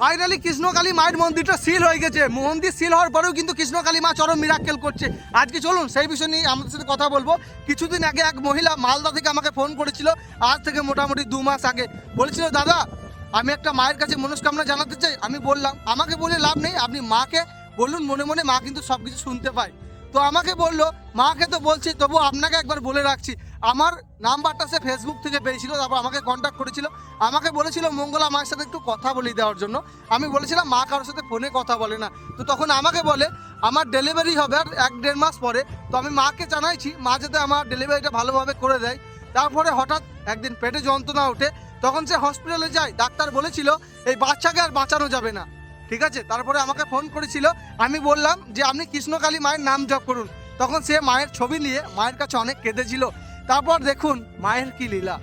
Finally Krishnakali মায়ের মন্দিরটা seal হয়ে গেছে। মন্দির সিল হওয়ার পরেও কিন্তু কৃষ্ণকালী মা চরম মিরাক্কেল করছে। আজকে চলুন সেই বিষয় নিয়ে আমাদের সাথে কথা বলব। কিছুদিন আগে এক মহিলা মালদা থেকে আমাকে ফোন করেছিল, আজ থেকে মোটামুটি দু মাস আগে। বলেছিল, দাদা, আমি একটা মায়ের কাছে মনস্কামনা জানাতে চাই। আমি বললাম, আমাকে বলে লাভ নেই, আপনি মাকে বলুন, মনে মনে মা কিন্তু সব কিছু শুনতে পায়। তো আমাকে বলল, মাকে তো বলছি তবু আপনাকে একবার বলে রাখছি। আমার নাম্বারটা সে ফেসবুক থেকে পেয়েছিল, তারপর আমাকে কন্ট্যাক্ট করেছিল। আমাকে বলেছিল, মঙ্গলা, মায়ের সাথে একটু কথা বলিয়ে দেওয়ার জন্য। আমি বলেছিলাম, মা কারোর সাথে ফোনে কথা বলে না। তো তখন আমাকে বলে, আমার ডেলিভারি হবে আর এক দেড় মাস পরে। তো আমি মাকে জানাইছি, মা যাতে আমার ডেলিভারিটা ভালোভাবে করে দেয়। তারপরে হঠাৎ একদিন পেটে যন্ত্রণা ওঠে। তখন সে হসপিটালে যায়, ডাক্তার বলেছিল, এই বাচ্চাকে আর বাঁচানো যাবে না। ঠিক আছে? তারপরে আমাকে ফোন করেছিল। আমি বললাম যে, আপনি কৃষ্ণকালী মায়ের নাম জপ করুন। তখন সে মায়ের ছবি নিয়ে মায়ের কাছে অনেক কেঁদেছিল। তারপর দেখুন, মায়ের কি লীলা।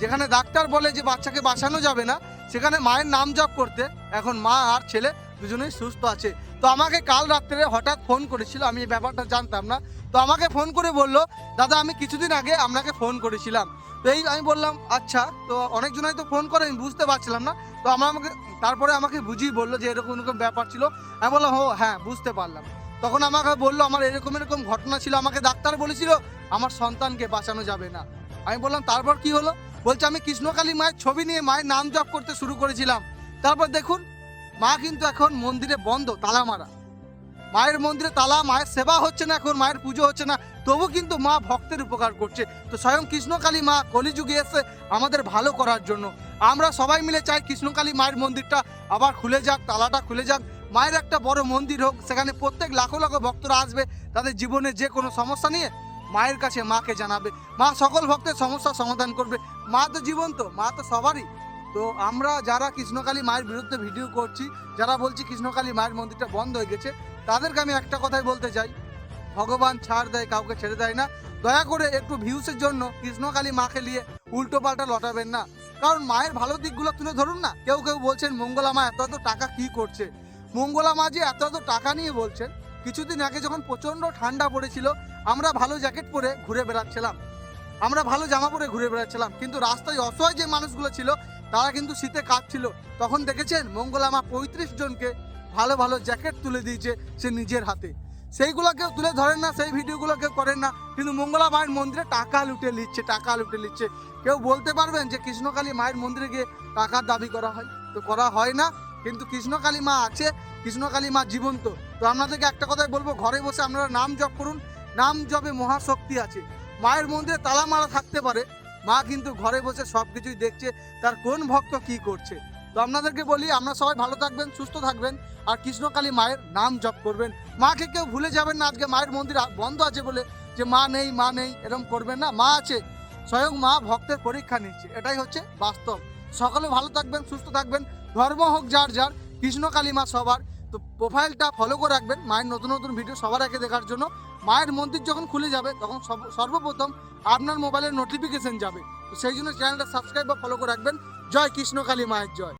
যেখানে ডাক্তার বলে যে বাচ্চাকে বাঁচানো যাবে না, সেখানে মায়ের নাম জপ করতে এখন মা আর ছেলে দুজনেই সুস্থ আছে। তো আমাকে কাল রাত্রে হঠাৎ ফোন করেছিল, আমি এই ব্যাপারটা জানতাম না। তো আমাকে ফোন করে বলল, দাদা, আমি কিছুদিন আগে আপনাকে ফোন করেছিলাম। তো এই আমি বললাম আচ্ছা। তো অনেকজনই তো ফোন করে, আমি বুঝতে পারছিলাম না। তো আমরা আমাকে, তারপরে আমাকে বুঝিয়ে বলল যে এরকম এরকম ব্যাপার ছিল। আমি বললাম, ও হ্যাঁ বুঝতে পারলাম। তখন আমাকে বলল, আমার এরকম এরকম ঘটনা ছিল, আমাকে ডাক্তার বলেছিল, আমার সন্তানকে বাঁচানো যাবে না। আমি বললাম, তারপর কি হলো? বলছে, আমি কৃষ্ণকালী মায়ের ছবি নিয়ে মায়ের নাম জপ করতে শুরু করেছিলাম। তারপর দেখুন, মা কিন্তু এখন মন্দিরে বন্ধ, তালা মারা। মায়ের মন্দিরে তালা, মায়ের সেবা হচ্ছে না এখন, মায়ের পুজো হচ্ছে না। তবু কিন্তু মা ভক্তের উপকার করছে। তো স্বয়ং কৃষ্ণকালী মা কলিযুগে এসে আমাদের ভালো করার জন্য। আমরা সবাই মিলে চাই কৃষ্ণকালী মায়ের মন্দিরটা আবার খুলে যাক, তালাটা খুলে যাক। মায়ের একটা বড় মন্দির হোক, সেখানে প্রত্যেক লাখো লাখো ভক্তরা আসবে, তাদের জীবনে যে কোনো সমস্যা নিয়ে মায়ের কাছে মাকে জানাবে। মা সকল ভক্তের সমস্যার সমাধান করবে। মা তো জীবন্ত, মা তো সবারই। তো আমরা যারা কৃষ্ণকালী মায়ের বিরুদ্ধে ভিডিও করছি, যারা বলছি কৃষ্ণকালী মায়ের মন্দিরটা বন্ধ হয়ে গেছে, তাদেরকে আমি একটা কথাই বলতে চাই। ভগবান ছাড় দেয়, কাউকে ছেড়ে দেয় না। দয়া করে একটু ভিউসের জন্য কৃষ্ণকালী মাকে নিয়ে উল্টো পাল্টা লটাবেন না। কারণ মায়ের ভালো দিকগুলো তুলে ধরুন না। কেউ কেউ বলছেন, মঙ্গলা মা, এত এত টাকা কি করছে? মঙ্গলা মা যে এত এত টাকা নিয়ে বলছেন, কিছুদিন আগে যখন প্রচণ্ড ঠান্ডা পড়েছিল, আমরা ভালো জ্যাকেট পরে ঘুরে বেড়াচ্ছিলাম। আমরা ভালো জামা পরে ঘুরে বেড়াচ্ছিলাম, কিন্তু রাস্তায় অসহায় যে মানুষগুলো ছিল, তারা কিন্তু শীতে কাঁপছিল তখন দেখেছেন, মঙ্গলা মা পঁয়ত্রিশ জনকে ভালো ভালো জ্যাকেট তুলে দিয়েছে সে নিজের হাতে। সেইগুলো কেউ তুলে ধরেন না, সেই ভিডিওগুলো কেউ করেন না, কিন্তু মঙ্গলা মায়ের মন্দিরে টাকা লুটে নিচ্ছে, টাকা লুটে নিচ্ছে। কেউ বলতে পারবেন যে, কৃষ্ণকালী মায়ের মন্দিরে গিয়ে টাকার দাবি করা হয়? তো করা হয় না। কিন্তু কৃষ্ণকালী মা আছে কৃষ্ণকালী মা জীবন্ত। তো আপনাদেরকে একটা কথাই বলব, ঘরে বসে আপনারা নাম জপ করুন, নাম জপে মহাশক্তি আছে। মায়ের মন্দিরে তালা মারা থাকতে পারে, মা কিন্তু ঘরে বসে সব কিছুই দেখছে, তার কোন ভক্ত কি করছে। তো আপনাদেরকে বলি, আপনারা সবাই ভালো থাকবেন, সুস্থ থাকবেন, আর কৃষ্ণকালী মায়ের নাম জপ করবেন। মাকে কেউ ভুলে যাবেন না, আজকে মায়ের মন্দির বন্ধ আছে বলে যে মা নেই মা নেই এরকম করবেন না। মা আছে, স্বয়ং মা ভক্তের পরীক্ষা নিচ্ছে। এটাই হচ্ছে বাস্তব। সকলে ভালো থাকবেন, সুস্থ থাকবেন। ধর্ম হোক যার যার কৃষ্ণকালী মা সবার। তো প্রোফাইলটা ফলো করে রাখবেন, মায়ের নতুন নতুন ভিডিও সবার আগে দেখার জন্য। মায়ের মন্দির যখন খুলে যাবে, তখন সর্বপ্রথম আপনার মোবাইলের নোটিফিকেশন যাবে। তো সেই জন্য চ্যানেলটা সাবস্ক্রাইব বা ফলো করে রাখবেন। জয় কৃষ্ণ কালী মায়ের জয়।